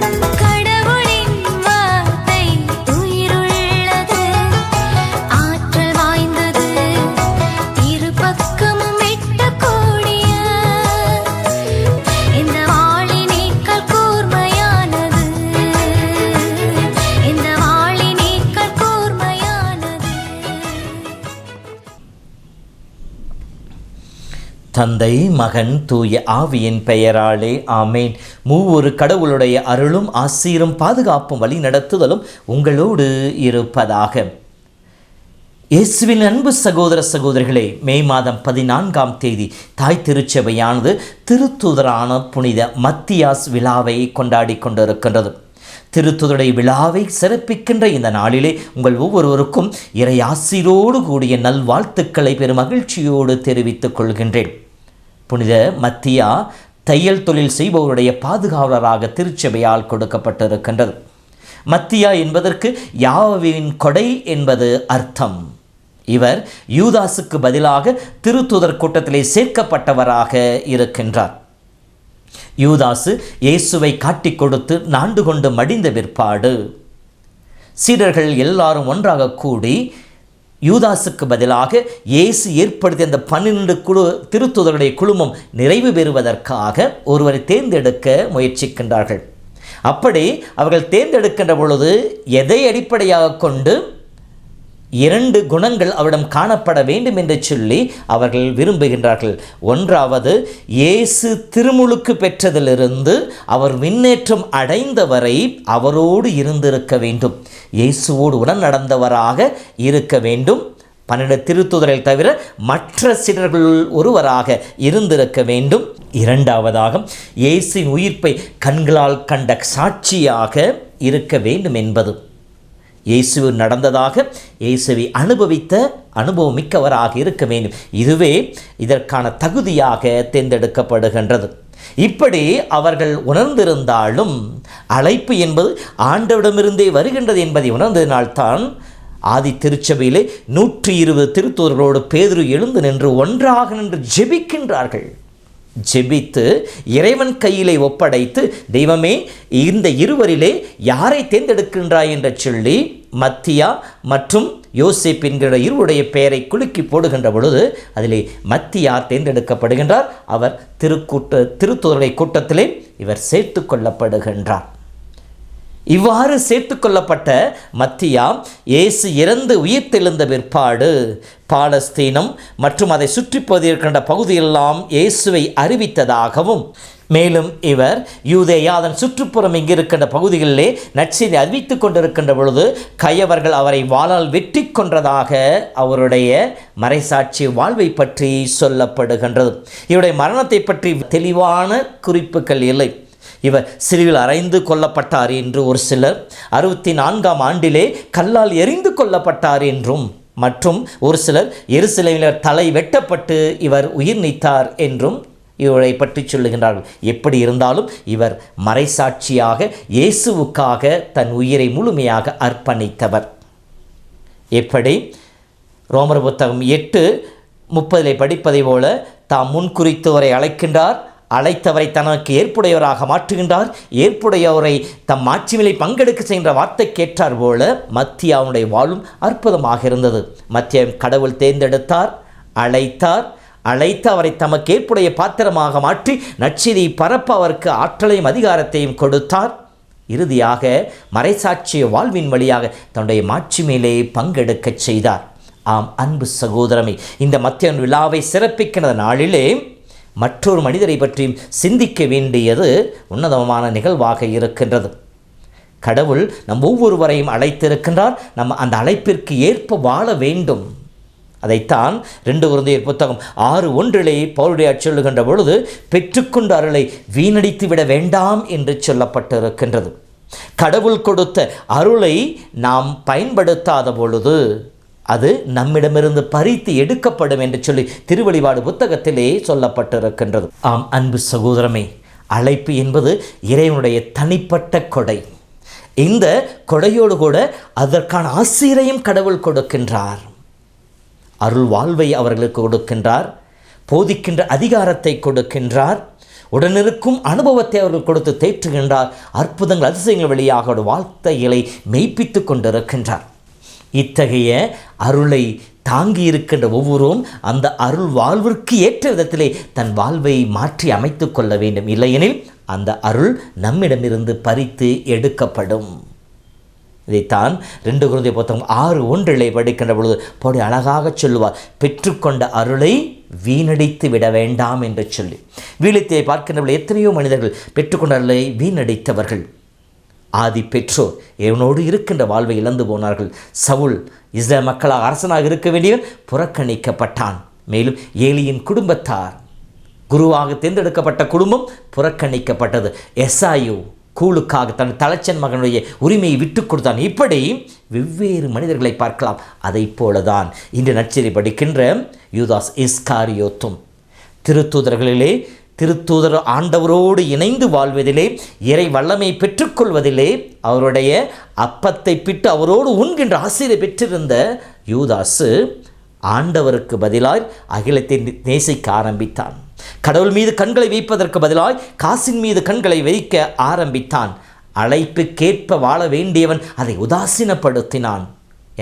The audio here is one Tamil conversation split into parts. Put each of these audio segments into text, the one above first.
Thank you. தந்தை மகன் தூய ஆவியின் பெயராலே ஆமேன். மூவொரு கடவுளுடைய அருளும் ஆசீரும் பாதுகாப்பும் வழி நடத்துதலும் உங்களோடு இருப்பதாக. இயேசுவின் அன்பு சகோதர சகோதரிகளே மே மாதம் பதினான்காம் தேதி தாய் திருச்சபையானது திருத்துதரான புனித மத்தியாஸ் விழாவை கொண்டாடி கொண்டிருக்கின்றது. திருத்துதருடைய விழாவை சிறப்பிக்கின்ற இந்த நாளிலே உங்கள் ஒவ்வொருவருக்கும் இறை ஆசிரோடு கூடிய நல்வாழ்த்துக்களை பெரும் மகிழ்ச்சியோடு தெரிவித்துக் கொள்கின்றேன். புனித மத்தியா தையல் தொழில் செய்பவருடைய பாதுகாவலராக திருச்சபையால் கொடுக்கப்பட்டிருக்கின்றது. மத்தியா என்பதற்கு யாவின் கொடை என்பது அர்த்தம். இவர் யூதாசுக்கு பதிலாக திருத்துதர் கூட்டத்திலே சேர்க்கப்பட்டவராக இருக்கின்றார். யூதாசு இயேசுவை காட்டிக் கொடுத்து நாண்டு கொண்டு மடிந்த பிற்பாடு. சீடர்கள் எல்லாரும் ஒன்றாக கூடி யூதாசுக்கு பதிலாக இயேசு ஏற்படுத்திய அந்த பன்னிரண்டு குழு திருத்துதருடைய குழுமம் நிறைவு பெறுவதற்காக ஒருவரை தேர்ந்தெடுக்க முயற்சிக்கின்றார்கள். அப்படி அவர்கள் தேர்ந்தெடுக்கின்ற பொழுது எதை அடிப்படையாக கொண்டு இரண்டு குணங்கள் அவரிடம் காணப்பட வேண்டும் என்று சொல்லி அவர்கள் விரும்புகின்றார்கள். ஒன்றாவது இயேசு திருமுழுக்கு பெற்றதிலிருந்து அவர் மின்னேற்றம் அடைந்தவரை அவரோடு இருந்திருக்க வேண்டும். இயேசுவோடு உடன் நடந்தவராக இருக்க வேண்டும். பன்னெண்டு திருத்துதரை தவிர மற்ற சிலர்களுள் ஒருவராக இருந்திருக்க வேண்டும். இரண்டாவதாக இயேசின் உயிர்ப்பை கண்களால் கண்ட சாட்சியாக இருக்க வேண்டும் என்பது. இயேசு நடந்ததாக இயேசுவை அனுபவித்த அனுபவம் மிக்கவராக இருக்க வேண்டும். இதுவே இதற்கான தகுதியாக தேர்ந்தெடுக்கப்படுகின்றது. இப்படி அவர்கள் உணர்ந்திருந்தாலும் அழைப்பு என்பது ஆண்டவிடமிருந்தே வருகின்றது என்பதை உணர்ந்ததினால்தான் ஆதி திருச்சபையிலே நூற்றி இருபது திருத்தூர்களோடு பேதுரு எழுந்து நின்று ஒன்றாக நின்று ஜெபிக்கின்றார்கள். ஜெபித்து இறைவன் கையிலே ஒப்படைத்து தெய்வமே இந்த இருவரிலே யாரை தேர்ந்தெடுக்கின்றாய்? என்று சொல்லி மத்தியா மற்றும் யோசிப் என்கிற இருவருடைய பெயரை குலுக்கி போடுகின்ற பொழுது அதிலே மத்தியா தேர்ந்தெடுக்கப்படுகின்றார். அவர் திருக்கூட்ட திருத்துறை கூட்டத்திலே இவர் சேர்த்து கொள்ளப்படுகின்றார். இவ்வாறு சேர்த்து கொள்ளப்பட்ட மத்தியா இயேசு இறந்து உயிர்த்தெழுந்த பிற்பாடு பாலஸ்தீனம் மற்றும் அதை சுற்றி இருக்கின்ற பகுதியெல்லாம் இயேசுவை அறிவித்ததாகவும் மேலும் இவர் யூதேயா அதன் சுற்றுப்புறம் இங்கிருக்கின்ற பகுதிகளிலே நற்செய்தி அறிவித்து கொண்டிருக்கின்ற பொழுது கையவர்கள் அவரை வாழால் வெற்றி கொன்றதாக அவருடைய மறைசாட்சி வாழ்வை பற்றி சொல்லப்படுகின்றது. இவருடைய மரணத்தை பற்றி தெளிவான குறிப்புகள் இல்லை. இவர் சிலுவில் அறைந்து கொல்லப்பட்டார் என்று ஒரு சிலர். அறுபத்தி நான்காம் ஆண்டிலே கல்லால் எரிந்து கொல்லப்பட்டார் என்றும் மற்றும் ஒரு சிலர் எருசலேமினர் தலை வெட்டப்பட்டு இவர் உயிர் நீத்தார் என்றும் இவரை பற்றி சொல்லுகின்றார்கள். எப்படி இருந்தாலும் இவர் மறைசாட்சியாக இயேசுவுக்காக தன் உயிரை முழுமையாக அர்ப்பணித்தவர். எப்படி? ரோமர் புத்தகம் எட்டு முப்பதிலே படிப்பதை போல தாம் முன்குறித்தவரை அழைக்கின்றார். அழைத்தவரை தனக்கு ஏற்புடையவராக மாற்றுகின்றார். ஏற்புடையவரை தம் மாட்சிமிலை பங்கெடுக்க செய்கின்ற வார்த்தை கேட்டார் போல மத்தியாவுடைய வாழும் அற்புதமாக இருந்தது. மத்திய கடவுள் தேர்ந்தெடுத்தார் அழைத்தார். அழைத்து அவரை தமக்கு ஏற்புடைய பாத்திரமாக மாற்றி நச்சிதை பரப்ப அவருக்கு ஆற்றலையும் அதிகாரத்தையும் கொடுத்தார். இறுதியாக மறைசாட்சிய வாழ்வின் வழியாக தன்னுடைய மாட்சி மேலே பங்கெடுக்கச் செய்தார். ஆம் அன்பு சகோதரமே இந்த மத்தியன் விழாவை சிறப்பிக்கிற நாளிலே மற்றொரு மனிதரை பற்றியும் சிந்திக்க வேண்டியது உன்னதமான நிகழ்வாக இருக்கின்றது. கடவுள் நம் ஒவ்வொருவரையும் அழைத்திருக்கின்றார். நம்ம அந்த அழைப்பிற்கு ஏற்ப வாழ வேண்டும். அதைத்தான் ரெண்டு குருந்தையர் புத்தகம் ஆறு ஒன்றிலே பவுருடைய சொல்லுகின்ற பொழுது பெற்றுக்கொண்ட அருளை வீணடித்து விட வேண்டாம் என்று சொல்லப்பட்டிருக்கின்றது. கடவுள் கொடுத்த அருளை நாம் பயன்படுத்தாத பொழுது அது நம்மிடமிருந்து பறித்து எடுக்கப்படும் என்று சொல்லி திருவழிபாடு புத்தகத்திலே சொல்லப்பட்டிருக்கின்றது. ஆம் அன்பு சகோதரமே அழைப்பு என்பது இறைவனுடைய தனிப்பட்ட கொடை. இந்த கொடையோடு கூட அதற்கான ஆசிரியரையும் கடவுள் கொடுக்கின்றார். அருள் வாழ்வை அவர்களுக்கு கொடுக்கின்றார். போதிக்கின்ற அதிகாரத்தை கொடுக்கின்றார். உடனிருக்கும் அனுபவத்தை அவர்கள் கொடுத்து தேற்றுகின்றார். அற்புதங்கள் அதிசயங்கள் வழியாக ஒரு வாழ்த்தைகளை மெய்ப்பித்து கொண்டிருக்கின்றார். இத்தகைய அருளை தாங்கி இருக்கின்ற ஒவ்வொருவரும் அந்த அருள் வாழ்விற்கு ஏற்ற விதத்திலே தன் வாழ்வை மாற்றி அமைத்து கொள்ள வேண்டும். இல்லையெனில் அந்த அருள் நம்மிடமிருந்து பறித்து எடுக்கப்படும். இதைத்தான் ரெண்டு குழந்தை புத்தகம் ஆறு ஒன்றிலே படிக்கின்ற பொழுது போடி அழகாக சொல்லுவார் பெற்றுக்கொண்ட அருளை வீணடித்து விட வேண்டாம் என்று சொல்லி. வீழத்தை பார்க்கின்ற எத்தனையோ மனிதர்கள் பெற்றுக்கொண்ட அருளை வீணடித்தவர்கள். ஆதி பெற்றோர் இவனோடு இருக்கின்ற வாழ்வை இழந்து போனார்கள். சவுல் இஸ்ரேல் மக்களாக அரசனாக இருக்க வேண்டியவன் புறக்கணிக்கப்பட்டான். மேலும் ஏலியின் குடும்பத்தார் குருவாக தேர்ந்தெடுக்கப்பட்ட குடும்பம் புறக்கணிக்கப்பட்டது. எஸ்ஐயு கூலுக்காக தன் தலைச்சன் மகனுடைய உரிமையை விட்டு கொடுத்தான். இப்படி வெவ்வேறு மனிதர்களை பார்க்கலாம். அதைப் போலதான் இன்று நச்சரி படிக்கின்ற யூதாஸ் இஸ்காரியோத்தும் திருத்தூதர்களிலே திருத்தூதர் ஆண்டவரோடு இணைந்து வாழ்வதிலே இறை வல்லமை பெற்றுக்கொள்வதிலே அவருடைய அப்பத்தை பிட்டு அவரோடு உண்கின்ற ஆசிரியர் பெற்றிருந்த யூதாசு ஆண்டவருக்கு பதிலாய் அகிலத்தை நேசிக்க ஆரம்பித்தான். கடவுள் மீது கண்களை வைப்பதற்கு பதிலாய் காசின் மீது கண்களை வைக்க ஆரம்பித்தான். அழைப்புக்கேற்ப வாழ வேண்டியவன் அதை உதாசீனப்படுத்தினான்.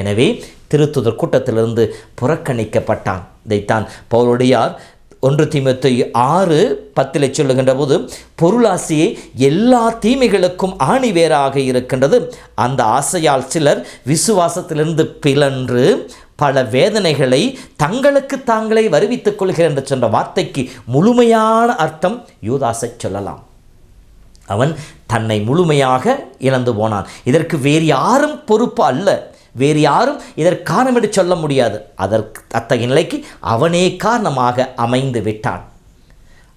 எனவே திருத்துதர் கூட்டத்திலிருந்து புறக்கணிக்கப்பட்டான். இதைத்தான் பவுலுடையார் ஒன்று தீமத்தை ஆறு பத்தில் சொல்லுகின்ற போது பொருளாசையே எல்லா தீமைகளுக்கும் ஆணி வேறாக இருக்கின்றது. அந்த ஆசையால் சிலர் விசுவாசத்திலிருந்து பிளன்று பல வேதனைகளை தங்களுக்கு தாங்களே வருவித்துக் கொள்கிறேன் என்று சொன்ன வார்த்தைக்கு முழுமையான அர்த்தம் யூதாசை சொல்லலாம். அவன் தன்னை முழுமையாக இழந்து போனான். இதற்கு வேறு யாரும் பொறுப்பு அல்ல. வேறு யாரும் இதற்கு என்று சொல்ல முடியாது. அதற்கு அத்தகைய நிலைக்கு அவனே காரணமாக அமைந்து விட்டான்.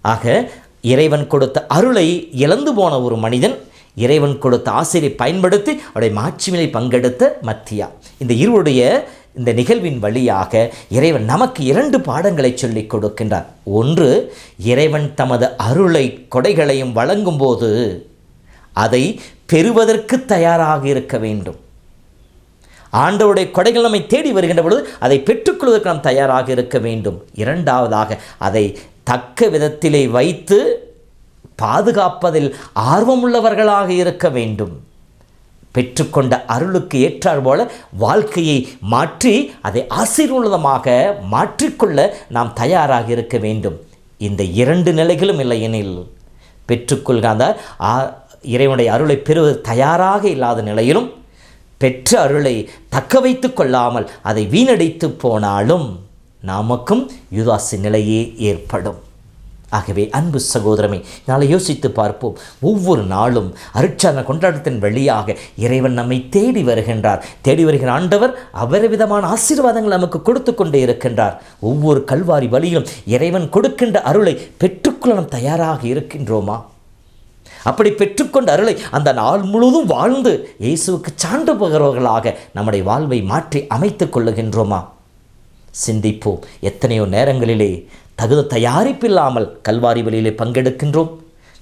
ஆக இறைவன் கொடுத்த அருளை இழந்து போன ஒரு மனிதன் இறைவன் கொடுத்த ஆசிரியை பயன்படுத்தி அவருடைய மாட்சிமையை பங்கெடுத்த மத்தியா. இந்த இருவருடைய இந்த நிகழ்வின் வழியாக இறைவன் நமக்கு இரண்டு பாடங்களை சொல்லிக் கொடுக்கின்றார் ஒன்று இறைவன் தமது அருளை கொடைகளையும் வழங்கும்போது அதை பெறுவதற்கு தயாராக இருக்க வேண்டும். ஆண்டவருடைய கொடைகள் நம்மை தேடி வருகின்ற பொழுது அதை பெற்றுக்கொள்வதற்கு நாம் தயாராக இருக்க வேண்டும். இரண்டாவதாக அதை தக்க விதத்திலே வைத்து பாதுகாப்பதில் ஆர்வமுள்ளவர்களாக இருக்க வேண்டும். பெற்றுக்கொண்ட அருளுக்கு ஏற்றார் போல வாழ்க்கையை மாற்றி அதை ஆசீர்வாதமாக மாற்றிக்கொள்ள நாம் தயாராக இருக்க வேண்டும். இந்த இரண்டு நிலைகளும் இல்லை எனில் அந்த ஆ- இறைவனுடைய அருளை பெறுவது தயாராக இல்லாத நிலையிலும் பெற்ற அருளை தக்க வைத்து கொள்ளாமல் அதை வீணடித்து போனாலும் நமக்கும் யுதாசி நிலையே ஏற்படும். ஆகவே அன்பு சகோதரமே நாளை யோசித்து பார்ப்போம். ஒவ்வொரு நாளும் அருட்சான கொண்டாட்டத்தின் வழியாக இறைவன் நம்மை தேடி வருகின்றார். தேடி வருகிற ஆண்டவர் அபரிவிதமான ஆசீர்வாதங்கள் நமக்கு கொடுத்து கொண்டே இருக்கின்றார். ஒவ்வொரு கல்வாரி வழியிலும் இறைவன் கொடுக்கின்ற அருளை பெற்றுக்கொள்ள நாம் தயாராக இருக்கின்றோமா? அப்படி பெற்றுக்கொண்ட அருளை அந்த நாள் முழுவதும் வாழ்ந்து இயேசுவுக்கு சான்று பகர்வர்களாக நம்முடைய வாழ்வை மாற்றி அமைத்துக் கொள்ளுகின்றோமா? சிந்திப்போம். எத்தனையோ நேரங்களிலே தகுந்த தயாரிப்பில்லாமல் கல்வாரி வழியிலே பங்கெடுக்கின்றோம்.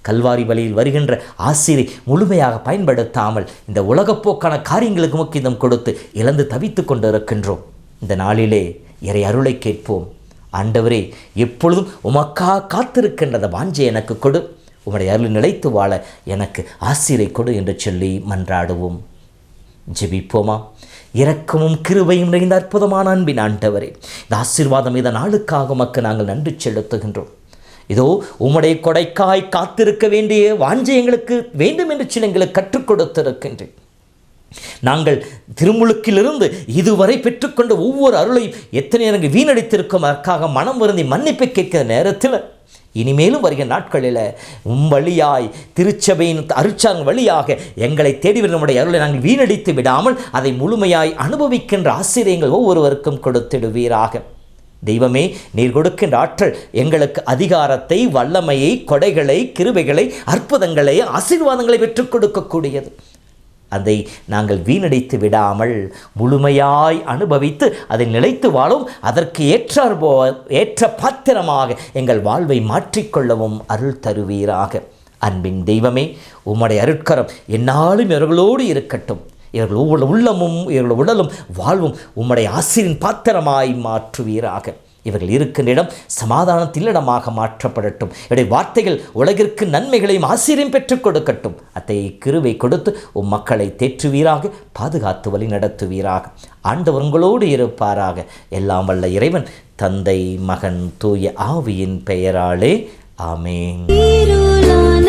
கல்வாரி வழியில் வருகின்ற ஆசிரியை முழுமையாக பயன்படுத்தாமல் இந்த உலகப்போக்கான காரியங்களுக்கு முக்கியம் கொடுத்து இழந்து தவித்து கொண்டு இருக்கின்றோம் இந்த நாளிலே இறை அருளை கேட்போம். ஆண்டவரே எப்பொழுதும் உமக்காக காத்திருக்கின்றத வாஞ்சை எனக்கு கொடு. உம்முடைய அருள் நிலைத்து வாழ எனக்கு ஆசிரை கொடு என்று சொல்லி மன்றாடுவோம். ஜெபிப்போமா? இரக்கமும் கிருபையும் நிறைந்த அற்புதமான அன்பின் ஆண்டவரே இந்த ஆசீர்வாதம் இதன் நாளுக்காக மக்கள் நாங்கள் நன்றி செலுத்துகின்றோம். இதோ உம்முடைய கொடைக்காய் காத்திருக்க வேண்டிய வாஞ்சை எங்களுக்கு வேண்டும் என்று சில எங்களுக்கு கற்றுக் கொடுத்திருக்கின்றேன். நாங்கள் திருமுழுக்கிலிருந்து இதுவரை பெற்றுக்கொண்ட ஒவ்வொரு அருளையும் எத்தனை எனக்கு வீணடித்திருக்கும் அதற்காக மனம் வருந்தி மன்னிப்பு கேட்கிற நேரத்தில் இனிமேலும் வருகிற நாட்களில் உம் வழியாய் திருச்சபையின் அருச்சாங்க வழியாக எங்களை தேடி வரும் நம்முடைய அருளை நாங்கள் வீணடித்து விடாமல் அதை முழுமையாய் அனுபவிக்கின்ற ஆசிரியங்கள் ஒவ்வொருவருக்கும் கொடுத்திடுவீராக. தெய்வமே நீர் கொடுக்கின்ற ஆற்றல் எங்களுக்கு அதிகாரத்தை வல்லமையை கொடைகளை கிருபைகளை அற்புதங்களை ஆசீர்வாதங்களை பெற்றுக் கொடுக்கக்கூடியது. அதை நாங்கள் வீணடித்து விடாமல் முழுமையாய் அனுபவித்து அதை நிலைத்து வாழும் அதற்கு ஏற்றார் ஏற்ற பாத்திரமாக எங்கள் வாழ்வை மாற்றிக்கொள்ளவும் அருள் தருவீராக. அன்பின் தெய்வமே உம்முடைய அருட்கரம் என்னாலும் இவர்களோடு இருக்கட்டும். இவர்கள் ஒவ்வொரு உள்ளமும் இவர்கள் உடலும் வாழ்வும் உம்முடைய ஆசிரியின் பாத்திரமாய் மாற்றுவீராக. இவர்கள் இருக்கின்ற இடம் சமாதானத்தின் இடமாக மாற்றப்படட்டும். இவருடைய வார்த்தைகள் உலகிற்கு நன்மைகளையும் ஆசிரியம் பெற்றுக் கொடுக்கட்டும். அத்தகைய கிருவை கொடுத்து உம் மக்களை தேற்றுவீராக பாதுகாத்து வழி நடத்துவீராக. ஆண்டவர் உங்களோடு இருப்பாராக. எல்லாம் வல்ல இறைவன் தந்தை மகன் தூய ஆவியின் பெயராலே. ஆமேன்.